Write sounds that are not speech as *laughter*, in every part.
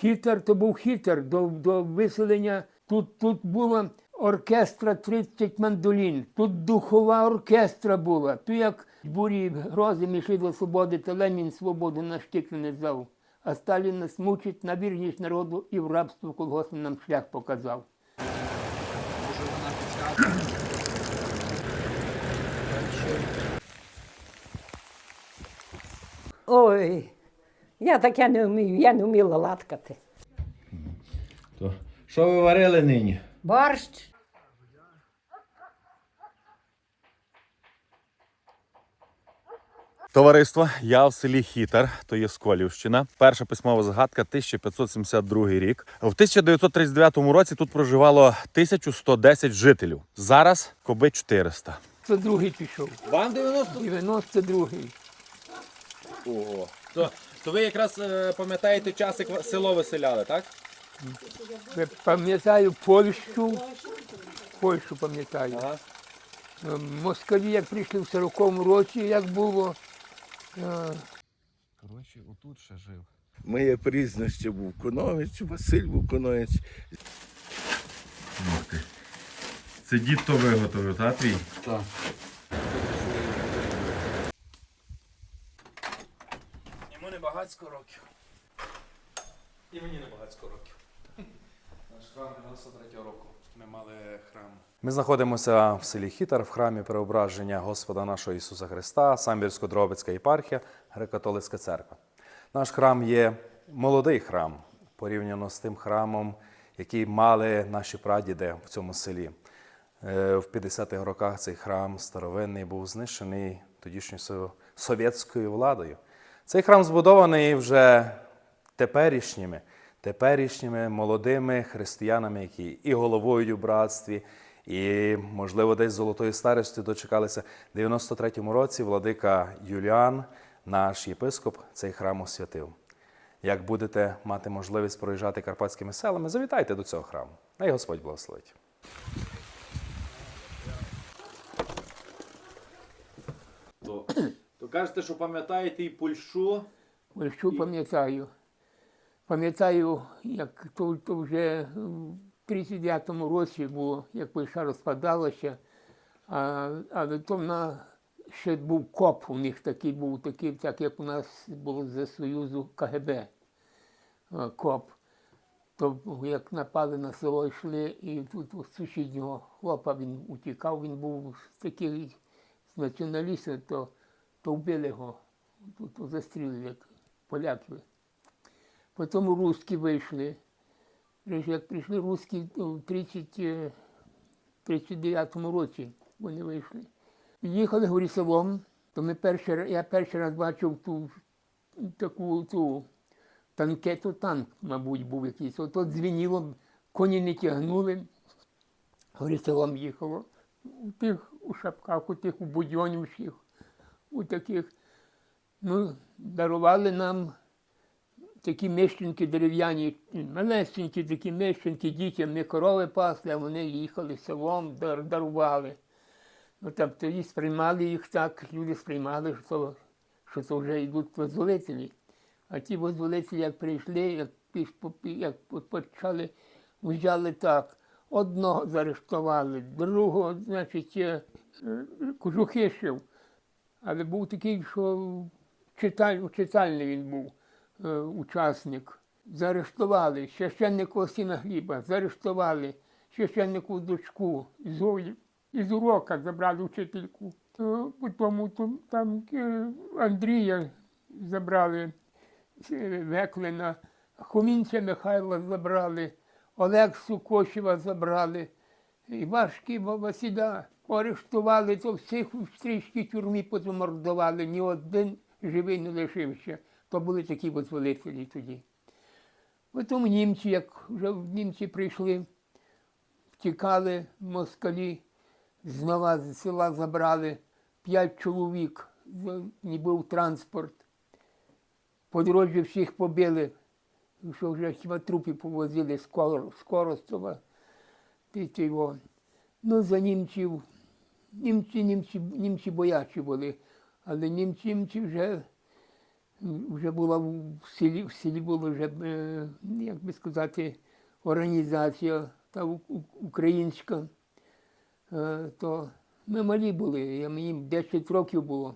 Хітер то був хітер до, до виселення. Тут, тут була оркестра 30 мандолін, тут духова оркестра була. Тут як бурі грози ми до свободи, то Ленін свободу на штик не дав. А Сталін нас мучить на вірність народу і в рабство колгоспне нам шлях показав. Ой, я таке не вмію, я не вміла латкати. То що ви варили нині? Борщ. Товариство, я в селі Хітар, то є Сколівщина. Перша письмова згадка 1572 рік. В 1939 році тут проживало 1110 жителів. Зараз коби 400. Це другий пішов. Вам 90? 92-й. Ого. То, то ви якраз е, пам'ятаєте час, як село виселяли, так? Пам'ятаю Польщу. Польщу пам'ятаю. Ага. Е, Москалі, як прийшли в 40-му році, як було. е, Коротше, отут ще жив. Моє прізвище був Конович, Василь Вуконович. Це дід то виготовив, так, твій? Так. Йому років. І мені не багатсько років. Наш храм 93 року. Ми мали храм. Ми знаходимося в селі Хітар в храмі Преображення Господа нашого Ісуса Христа, Самбірсько-Дробицька єпархія, Греко-католицька церква. Наш храм є молодий храм порівняно з тим храмом, який мали наші прадіди в цьому селі. Е, В 50-х роках цей храм старовинний був знищений тодішньою совєтською владою. Цей храм збудований вже теперішніми, теперішніми молодими християнами, які і головують у братстві, і, можливо, десь золотої старості дочекалися. В 93-му році владика Юліан, наш єпископ, цей храм освятив. Як будете мати можливість проїжджати карпатськими селами, завітайте до цього храму. Най Господь благословить. То, то кажете, що пам'ятаєте і Польщу. Польщу пам'ятаю. Пам'ятаю, як то, то вже в 39-му році було, як Польща розпадалася, а, але то вона ще був коп у них такий був, такий, так як у нас було за Союзу КГБ коп. То як напали на село, йшли, і тут у сусіднього хлопа він утікав, він був такий з націоналістів, то, то вбили його, тут то застрілили, як поляки. Потім русські вийшли. Як прийшли русські в 30, е, 39-му році вони вийшли. Їхали говорі, селом, то ми перший, я перший раз бачив ту таку ту танкету, танк, мабуть, був якийсь. Ото дзвеніло, коні не тягнули. Говорі, селом їхало. У тих у шапках, у тих у будьонів всіх, у таких. Ну, дарували нам такі мищенки дерев'яні, малесенькі такі мищенки, дітям не корови пасли, а вони їхали селом, дарували. Ну, там тоді сприймали їх так, люди сприймали, що, що це вже йдуть визволителі. А ті визволителі, як прийшли, як, як почали, взяли так. Одного заарештували, другого, значить, е, е, кожухишив. Але був такий, що читаль, читальний він був е, учасник. Заарештували священнику сина Гліба, заарештували священнику дочку Зою. Із урока забрали вчительку. То, Потім там, там е, Андрія забрали е, Веклина, Хомінця Михайла забрали, Олексу Кошева забрали, Івашки Василя арештували, то всіх у стрічній тюрмі позамордували, ні один живий не лишився. То були такі визволителі тоді. Потім німці, як вже німці прийшли, втікали москалі, знову з села забрали п'ять чоловік, з- ніби в транспорт. По дорозі всіх побили, що вже хіба трупи повозили з Коростова. Ти, ти його. Ну, за німців, німці, німці, німці боячі були, але німці, німці вже вже була в селі, в селі була вже, е, як би сказати, організація та українська. Е, То ми малі були, мені 10 років було.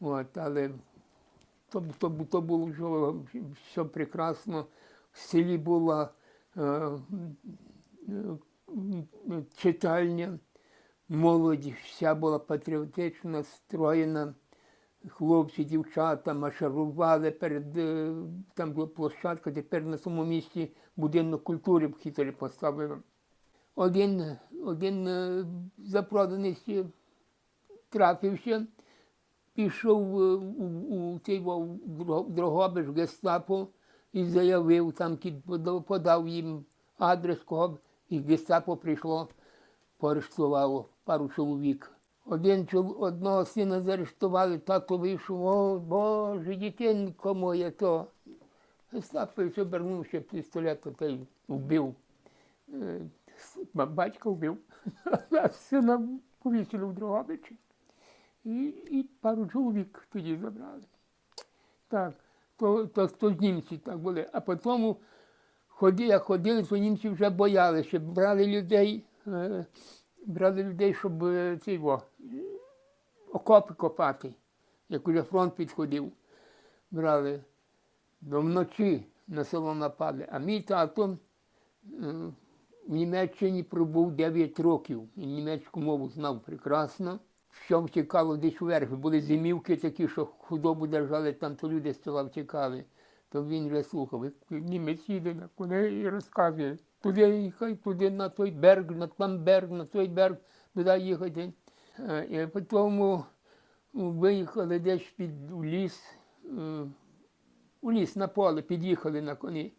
От, але то, то, то було вже все прекрасно. В селі була е, читальня, молодь вся була патріотично настроєна. Хлопці, дівчата марширували перед е, там була площадка, тепер на самому місці будинок культури в хіторі поставили. Один, один е, трапився, пішов е, у, у Дро- Дрогобич в гестапо і заявив, там подав їм адрес, кого, і гестапо прийшло, поарештувало пару чоловік. Один одного сина заарештували, тато вийшов, о Боже, дитинко моє то. Гестаповець обернувся пістолетом та й вбив. Е, Батька вбив, *laughs* а сина повісили в Дрогобичі. І, і пару чоловік тоді забрали. Так, то, то, то німці так були. А потім ходи, як ходили, то німці вже боялися, брали людей, е, брали людей, щоб е, ці, во, окопи копати, як уже фронт підходив. Брали до вночі на село напали. А мій тато е, в Німеччині пробув 9 років. І німецьку мову знав прекрасно. Що втікало десь вверх. Були зимівки такі, що худобу держали, там то люди з села втікали. То він вже слухав, німець їде на коней і розказує. Туди їхай, туди на той берег, на там берег, на той берег, туди їхати. Е, І потім виїхали десь під у ліс, е, у ліс на поле, під'їхали на коні.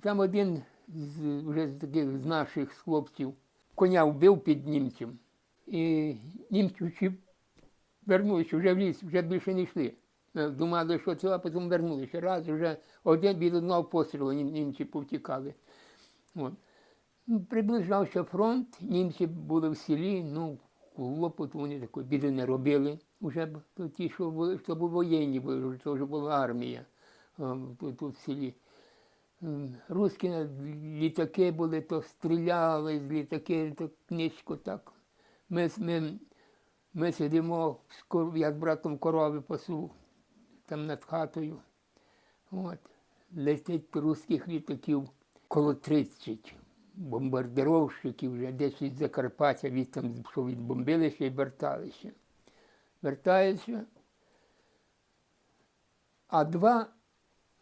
Там один з, вже з таких з наших хлопців коня вбив під німцем. І німці вернулися вже в ліс, вже більше не йшли. Е, Думали, що це, а потім вернулися. Раз вже один від одного пострілу нім- німці повтікали. От. Ну, Приближався фронт, німці були в селі, ну, хлопоту вони такої біди не робили. Уже ті, що були, що були воєнні, були, це вже була армія е, тут, тут в селі. М, Руські літаки були, то стріляли з літаки, так низько так. Ми, ми, ми сидимо, я з братом корови пасу, там над хатою. От. Летить русських літаків коло 30 бомбардировщиків вже десь із Закарпаття, від там, що відбомбилися і верталися. Вертаються. А два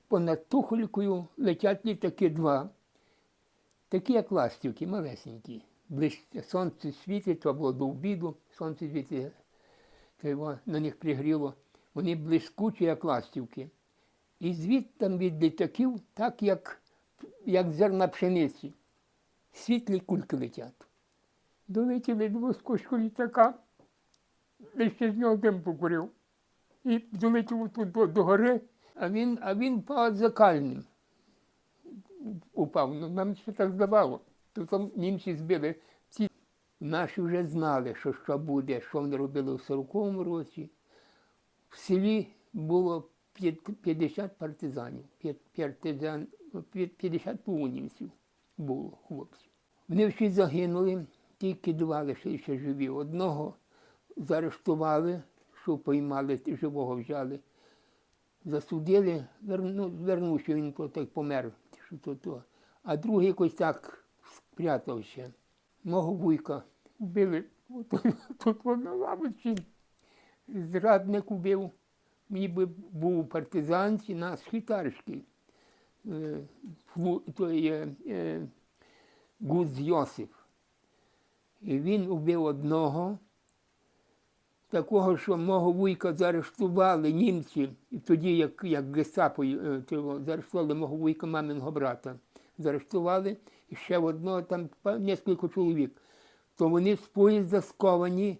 понад Тухолькою летять літаки два. Такі, як ластівки, малесенькі. Ближче сонце світить, то було до обіду, сонце світить, то його на них пригріло. Вони блискучі, як ластівки. І звідти від літаків, так як, як зерна пшениці. Світлі кульки летять. Долетіли до літака, ще з нього дим покурив. І долетів тут до, до гори, а він, а він впав закальним. Упав. Ну, нам ще так здавало. То там німці збили. Ці наші вже знали, що що буде, що вони робили в 40-му році. В селі було 50 партизанів, п'ят- партизан, п'ят- 50 полонівців було хлопців. Вони всі загинули, тільки два ще живі. Одного заарештували, що поймали, живого взяли. Засудили, верну, вернувся він так помер, що то, то. а другий якось так спрятався. Мого вуйка вбили *laughs* тут на лавочці. Зрадник убив. Мені би був у партизанці на Схитарській. Е, той е, е, Гуз Йосиф. І він убив одного, такого, що мого вуйка заарештували німці, тоді, як, як гестапо заарештували мого вуйка маминого брата. Заарештували і ще одного там кілька чоловік. То вони з поїзда сковані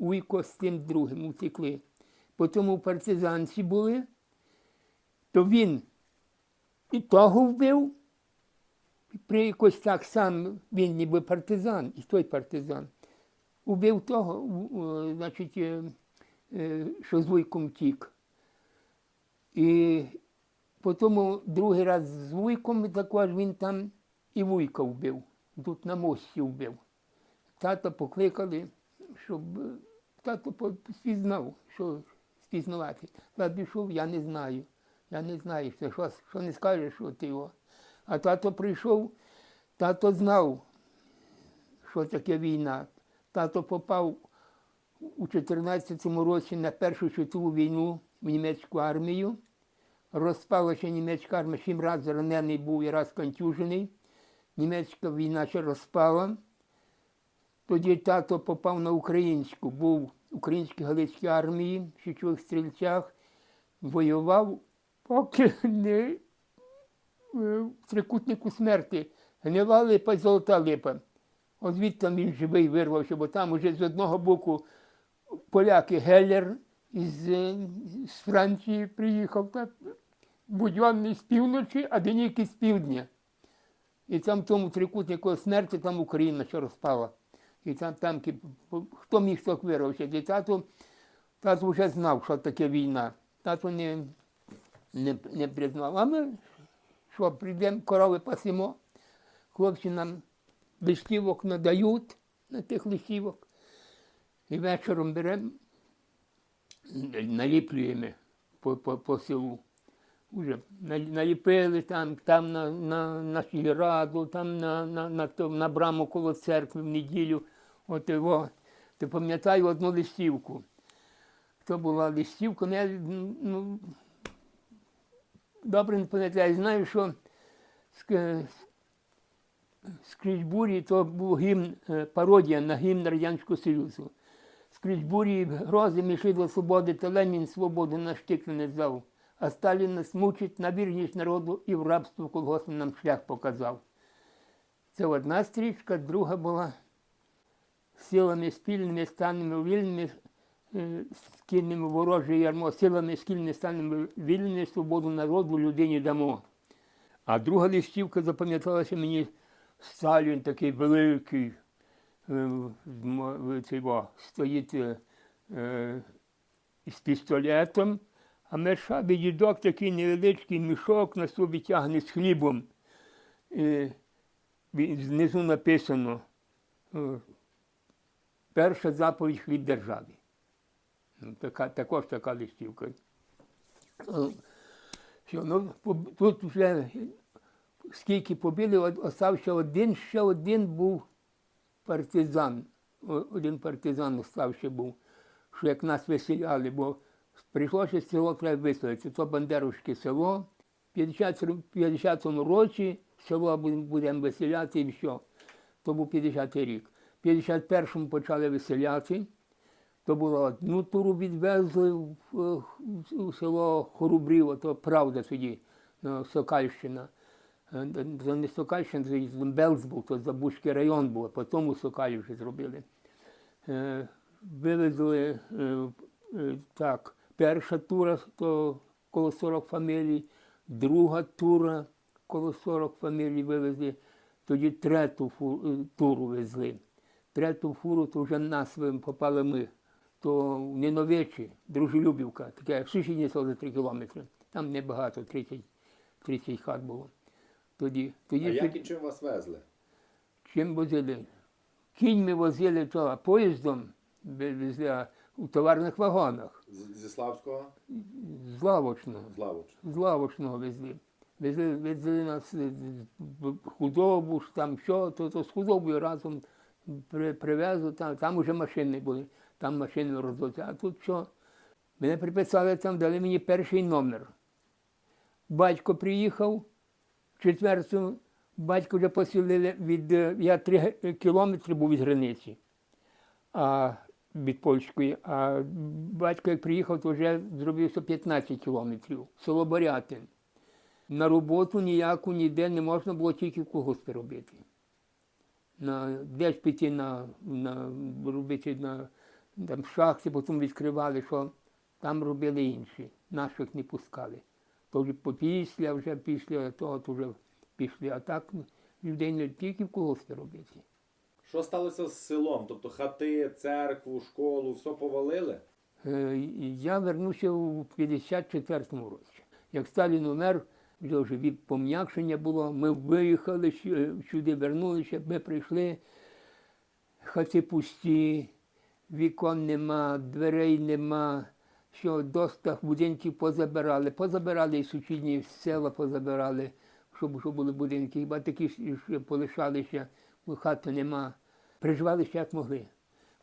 Уйко з тим другим втекли. Потім у партизанці були, то він і того вбив, при якось так сам він ніби партизан, і той партизан. Убив того, значить, е, е, що з вуйком тік. І потім другий раз з вуйком також він там і вуйка вбив. Тут на мості вбив. Тата покликали, щоб е, тато спізнав, що спізнавати. Я пішов, я не знаю. Я не знаю, що, що, що не скажеш, що ти його. А тато прийшов, тато знав, що таке війна. Тато попав у 14-му році на Першу світову війну в німецьку армію. Розпалася німецька армія, сім разів ранений був і раз контюжений. Німецька війна ще розпала. Тоді тато попав на українську, був в українській Галицькій армії, в січових стрільцях, воював, поки не е, в трикутнику смерти. Гнила липа, золота липа. От звідти він живий вирвався, бо там уже з одного боку поляки Геллер із, е, з Франції приїхав, так, будьонний з півночі, а Денікий з півдня. І там тому трикутнику смерті там Україна ще розпала. І там, там хто міг так вирвався? І тато, тато вже знав, що таке війна. Тато не, не, не признав. А ми що, прийдемо, корови пасемо, хлопці нам листівок надають на тих листівок. І вечором беремо, наліплюємо по, по, по селу. Уже наліпили там, там на, на, на сільраду, там на, на, на, то- на браму коло церкви в неділю. От його. Ти пам'ятаю одну листівку. То була листівка, ну, я ну, добре не пам'ятаю, знаю, що ск- скрізь бурі то був гімн, е, пародія на гімн Радянського Союзу. Скрізь бурі грози міши до свободи, та Ленін свободу наш тик не взяв. А Сталін нас мучить на вірність народу і в рабство колгоспом нам шлях показав. Це одна стрічка, друга була силами спільними станемо вільними, е, скинемо вороже ярмо, силами спільними станемо вільними, свободу народу людині дамо. А друга листівка запам'яталася мені Сталін такий великий, е, цей стоїть е, з пістолетом, а мершабі дідок такий невеличкий мішок на собі тягне з хлібом. Він- Знизу написано е, перша заповідь хліб державі. Ну, така, також така листівка. Е, Що, ну, тут вже скільки побили, остався один, ще один був партизан. Один партизан остався був, що як нас виселяли, бо прийшлося село треба виселити. То Бандеровське село. В 50 50-му році село будемо виселяти і все. То був 50-й рік. В 51-му почали виселяти. То було одну туру відвезли в, в- в село Хорубрів, то правда тоді, ну, Сокальщина. Це не Сокальщина, це Белз був, то Забузький район був, а потім у Сокалі вже зробили. Е, Вивезли е, е, так, перша тура то коло 40 фамілій, друга тура коло 40 фамілій вивезли, тоді третю фу- е, туру везли. Третю фуру то вже нас попали ми. То в Ниновичі, Дружелюбівка, таке за 3 кілометри. Там небагато, 30, 30 хат було. Тоді, тоді А як і чим вас везли? чим возили? Кіньми возили то, поїздом везли а у товарних вагонах, Зі Славського? з лавочного. З Лавуч. З лавочного везли. Везли, везли нас е, в худобу, ж там що, то, то з худобою разом при, привезли, там, там уже машини були, там машини розвозили. А тут що? Мене приписали там, дали мені перший номер. Батько приїхав, в четверту батько вже поселили від. е, Я три ге- кілометри був від границі а, від польської. А батько, як приїхав, то вже зробився 15 кілометрів. Село Борятин. На роботу ніяку ніде не можна було тільки в колгоспі робити. На, десь піти на, на робити на там, шахти, потім відкривали, що там робили інші. Наших не пускали. То вже після, вже після того то вже пішли. А так людей не тільки в колгоспі робити. Що сталося з селом? Тобто хати, церкву, школу, все повалили? Е, Я вернувся у 54-му році. Як Сталін умер, вже від пом'якшення було, ми виїхали сюди, вернулися, ми прийшли, хати пусті, вікон нема, дверей нема, що достах будинків позабирали. Позабирали і сусідні села позабирали, щоб, щоб були будинки. Хіба такі полишалися, хати нема. Приживалися як могли.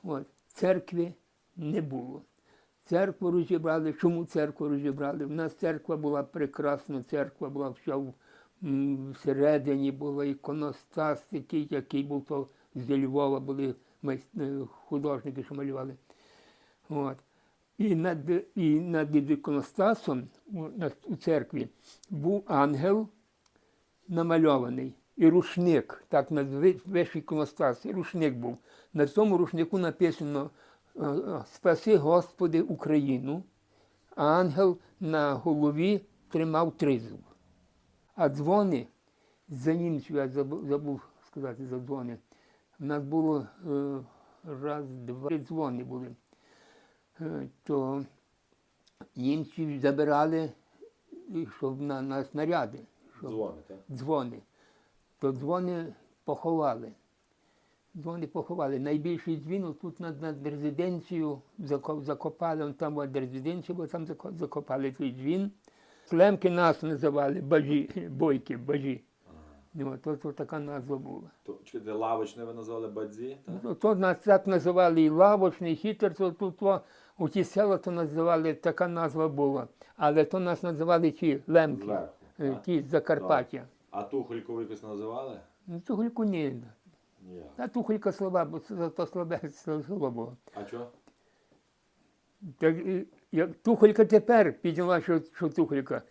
От. Церкви не було. Церкву розібрали. Чому церкву розібрали? У нас церква була прекрасна, церква була вся всередині, була іконостас такий, який був то з Львова, були е, художники, що малювали. От. І над, і над іконостасом у церкві був ангел намальований. І рушник, так весь іконостас, і рушник був. На цьому рушнику написано е, е, Спаси Господи Україну, а ангел на голові тримав тризуб. А дзвони за німців, я забув, сказати за дзвони. У нас було е, раз, два три дзвони були. То німці забирали, щоб на, на снаряди. Щоб Дзвони, так? дзвони. То дзвони поховали. Дзвони поховали. Найбільший дзвін тут над, над резиденцією закопали, он там от резиденція, бо там зако- закопали той дзвін. Слемки нас називали бажі, бойки, бажі. Ну, то, то така назва була. То чуєте, лавочне ви назвали бадзі? Так? Ну, То нас так називали і лавочний, і хітер, то тут то, у ті села то називали, така назва була. Але то нас називали ті лемки, Зверху, е, ті з Закарпаття. А тухольку якось називали? Ну, Тугольку ні. Ні. Та тухолька слаба, бо це то слабе село було. А чого? Так, як тухолька тепер підняла, що, що тухолька.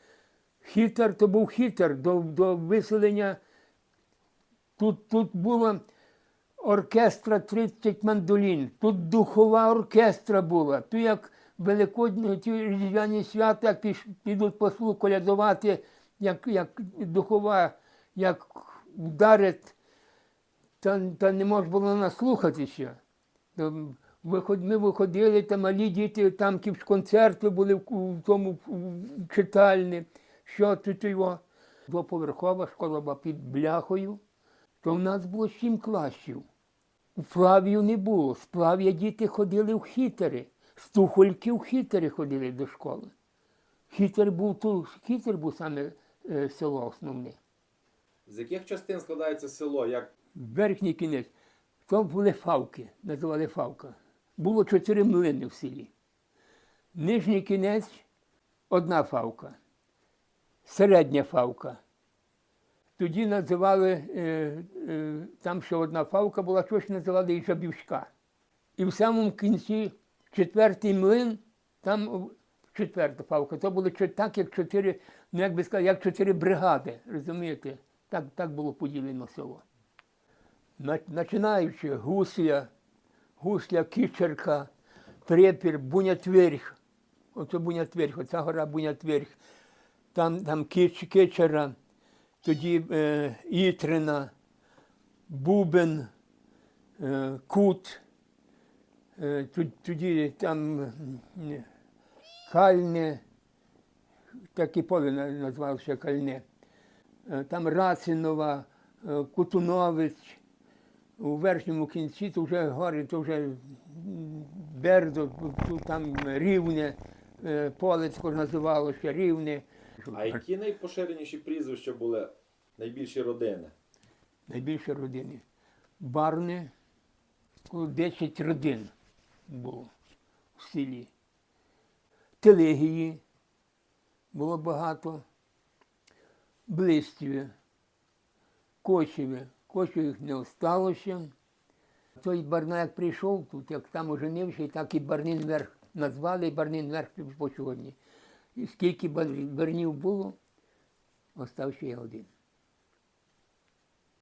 Хітер то був хітер до, до виселення. Тут, тут було оркестра 30 мандолін, тут духова оркестра була. Тут як великодні ті різдвяні свята, як підуть послу колядувати, як, як духова, як вдарить, та, та не можна було. Там виход- Ми виходили, там малі діти, там якісь концерти були в, тому в читальні. Що тут його? Двоповерхова школа була під бляхою, то в нас було сім класів. У Плавію не було. З Плав'я діти ходили в хітери. З Тухольки в хітери ходили до школи. Хітер був тут, хітер був саме село основне. З яких частин складається село? Як Верхній кінець. То були фавки, називали фавка. Було чотири млини в селі. Нижній кінець одна фавка, середня фавка. Тоді називали, е, е, там ще одна фавка була, щось називали і жабівська. І в самому кінці четвертий млин, там четверта фавка. То було так, як чотири, ну як би сказати, як чотири бригади, розумієте? Так, так було поділено село. На- Починаючи гусля, гусля, кічерка, трепір, бунятверх. Оце бунятверх, оця гора бунятверх. Там, там кіч, кичера, тоді е, ітрина, бубен, е, кут, е, тоді там кальне, так і поле на- назвався кальне. Е, Там Рацинова, е, Кутунович. У верхньому кінці то вже гори, то вже Бердо, там рівне, е, Полецько називалося рівне. а які найпоширеніші прізвища були найбільші родини? Найбільше родини. Барни, 10 родин було в селі. Телегії було багато. Блистіве, Кочеве. Кочевих не осталося. Той барна, як прийшов тут, як там оженився, так і Барнин верх назвали, і Барнин верх по сьогодні. І скільки барнів було, остався я один.